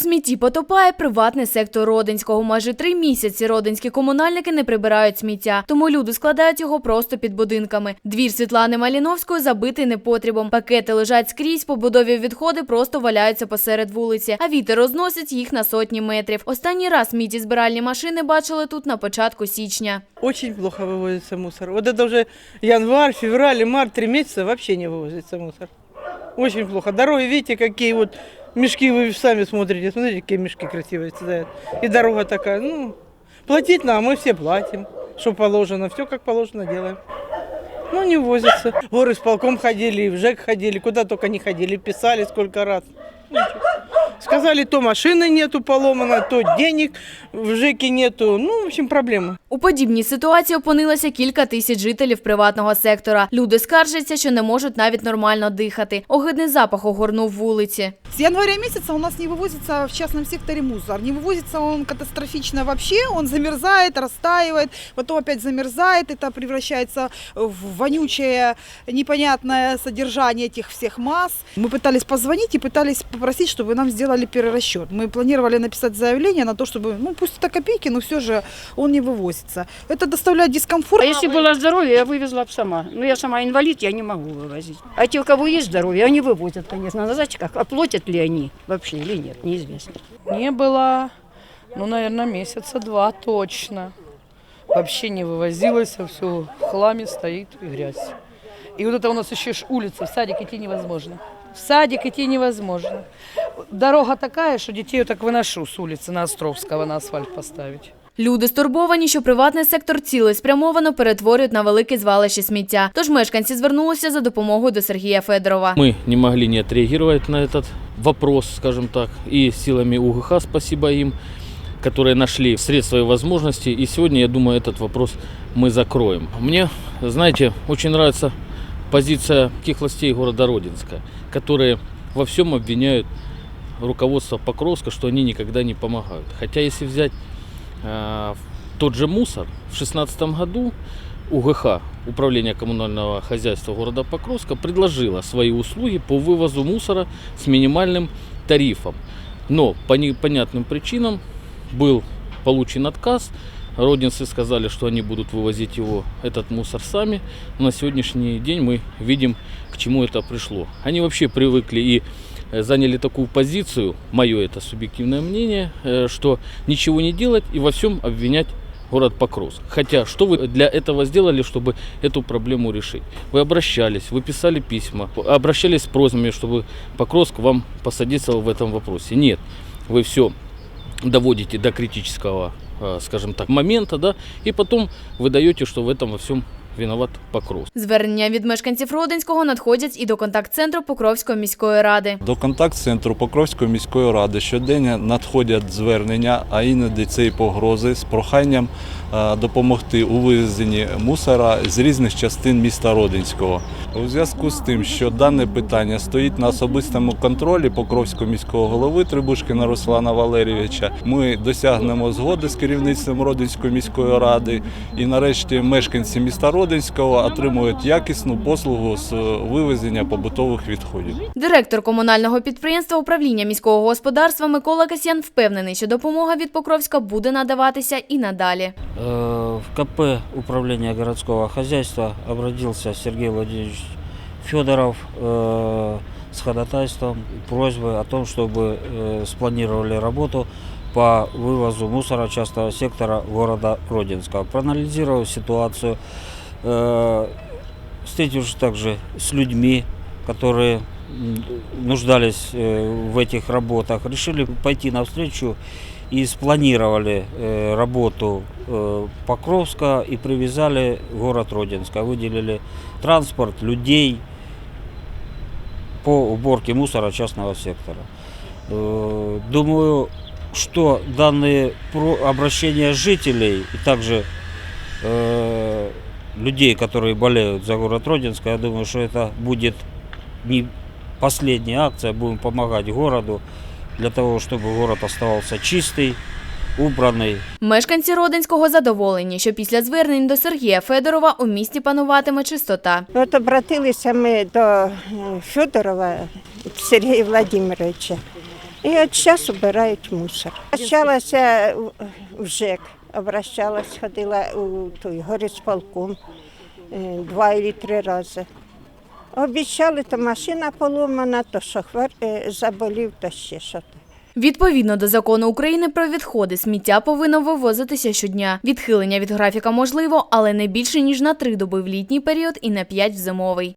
смітті потопає приватний сектор Родинського. Майже три місяці родинські комунальники не прибирають сміття, тому люди складають його просто під будинками. Двір Світлани Маліновської забитий непотрібом. Пакети лежать скрізь, побудові відходи просто валяються посеред вулиці, а вітер розносить їх на сотні метрів. Останній раз смітті збиральні машини бачили тут на початку січня. Очень плохо вывозится мусор. Вот это уже январь, февраль, и март, три месяца вообще не вывозится мусор. Очень плохо. Дороги, видите, какие вот мешки вы сами смотрите. Смотрите, какие мешки красивые стоят. И дорога такая, ну, платить нам, мы все платим, что положено. Все как положено делаем. Ну, не возится. Горы с полком ходили, и в ЖЭК ходили, куда только не ходили, писали сколько раз. Ничего. Сказали, то машины нету поломано, то денег в ЖЭКе нету. Ну, в общем, проблема. У подібній ситуації опинилося кілька тисяч жителів приватного сектора. Люди скаржаться, що не можуть навіть нормально дихати. Огидний запах огорнув вулиці. С января месяца у нас не вывозится в частном секторе мусор. Не вывозится он катастрофично вообще. Он замерзает, растаивает, потом опять замерзает. Это превращается в вонючее, непонятное содержание этих всех масс. Мы пытались позвонить и пытались попросить, чтобы нам сделали перерасчет. Мы планировали написать заявление на то, чтобы, ну пусть это копейки, но все же он не вывозится. Это доставляет дискомфорт. А если было здоровье, я вывезла бы сама. Ну, я сама инвалид, я не могу вывозить. А те, у кого есть здоровье, они вывозят, конечно, на зайчиках. А платят ли они вообще или нет, неизвестно. Не было, ну, наверное, месяца два точно. Вообще не вывозилось, а все в хламе стоит и грязь. И вот это у нас еще ж улица, в садик идти невозможно. В садик идти невозможно. Дорога такая, что детей вот так выношу с улицы на Островского на асфальт поставить. Люди стурбовані, що приватний сектор цілеспрямовано перетворюють на велике звалище сміття. Тож мешканці звернулися за допомогою до Сергія Федорова. Мы не могли не отреагировать на этот вопрос, скажем так, и силами УГХ, спасибо им, которые нашли средства и возможности. И сегодня, я думаю, этот вопрос мы закроем. Мне, знаете, очень нравится позиция таких властей города Родинска, которые во всем обвиняют руководство Покровска, что они никогда не помогают. Хотя если взять э, тот же мусор, в 2016 году УГХ, Управление коммунального хозяйства города Покровска, предложило свои услуги по вывозу мусора с минимальным тарифом. Но по непонятным причинам был получен отказ. Родинцы сказали, что они будут вывозить его, этот мусор сами. На сегодняшний день мы видим, к чему это пришло. Они вообще привыкли и э, заняли такую позицию, мое это субъективное мнение, э, что ничего не делать и во всем обвинять город Покровск. Хотя, что вы для этого сделали, чтобы эту проблему решить? Вы обращались, вы писали письма, обращались с просьбами, чтобы Покровск вам посодействовал в этом вопросе. Нет, вы все доводите до критического, скажем так, момента, да, и потом вы даете, что в этом во всем виноват Покровск. Звернення від мешканців Родинського надходять і до контакт-центру Покровської міської ради. До контакт-центру Покровської міської ради щоденно надходять звернення, а іноді це і погрози з проханням е, допомогти у вивезенні мусора з різних частин міста Родинського. У зв'язку з тим, що дане питання стоїть на особистому контролі Покровського міського голови Трибушкіна Руслана Валерійовича, ми досягнемо згоди з керівництвом Родинської міської ради, і нарешті мешканці міста Родинського отримують якісну послугу з вивезення побутових відходів. Директор комунального підприємства управління міського господарства Микола Касьян впевнений, що допомога від Покровська буде надаватися і надалі. Э, В КП управления городского хозяйства обратился Сергей Владимирович Федоров э, с ходатайством, просьбой о том, чтобы э, спланировали работу по вывозу мусора частного сектора города Родинска. Проанализировав ситуацию, э, Встретившись также с людьми, которые нуждались э, в этих работах, решили пойти навстречу и спланировали э, работу э, Покровска и привязали город Родинска. Выделили транспорт, людей по уборке мусора частного сектора. Э, Думаю, что данные про- обращения жителей и также э, людей, которые болеют за город Родинск, я думаю, что это будет не последняя акция, будем помогать городу для того, чтобы город оставался чистый, убранный. Мешканці Родинського задоволені, що після звернень до Сергія Федорова у місті пануватиме чистота. От обратилися ми до е, Федорова Сергія Владимировича. І от зараз обирають мусор. Обращалася в- в ЖЕК, обращалась, ходила у той горисполком е, два чи три рази. Обіцяли, то машина поломана, то шофер е, заболів, то ще щось. Відповідно до закону України про відходи, сміття повинно вивозитися щодня. Відхилення від графіка можливо, але не більше ніж на три доби в літній період і на п'ять в зимовий.